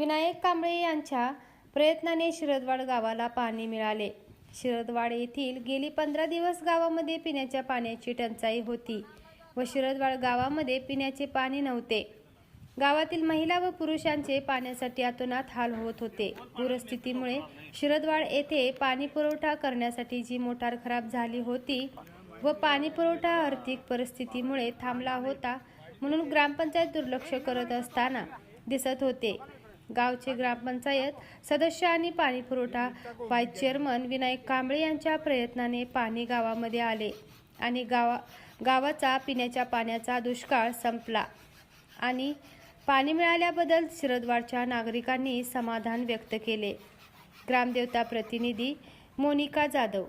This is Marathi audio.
विनायक कांबळे यांच्या प्रयत्नाने शिरदवाड गावाला पाणी मिळाले. शिरदवाड येथील गेली पंधरा दिवस गावामध्ये पिण्याच्या पाण्याची टंचाई होती व शिरदवाड गावामध्ये पिण्याचे पाणी नव्हते. गावातील महिला व पुरुषांचे पाण्यासाठी अतोनात हाल होत होते. पूरस्थितीमुळे शिरदवाड येथे पाणी पुरवठा करण्यासाठी जी मोटार खराब झाली होती व पाणी पुरवठा आर्थिक परिस्थितीमुळे थांबला होता म्हणून ग्रामपंचायत दुर्लक्ष करत असताना दिसत होते. गावचे ग्रामपंचायत सदस्य आणि पाणी पुरवठा व्हाईस चेअरमन विनायक कांबळे यांच्या प्रयत्नाने पाणी गावामध्ये आले आणि गावा गावाचा पिण्याच्या पाण्याचा दुष्काळ संपला आणि पाणी मिळाल्याबद्दल शिरदवाडच्या नागरिकांनी समाधान व्यक्त केले. ग्रामदेवता प्रतिनिधी मोनिका जाधव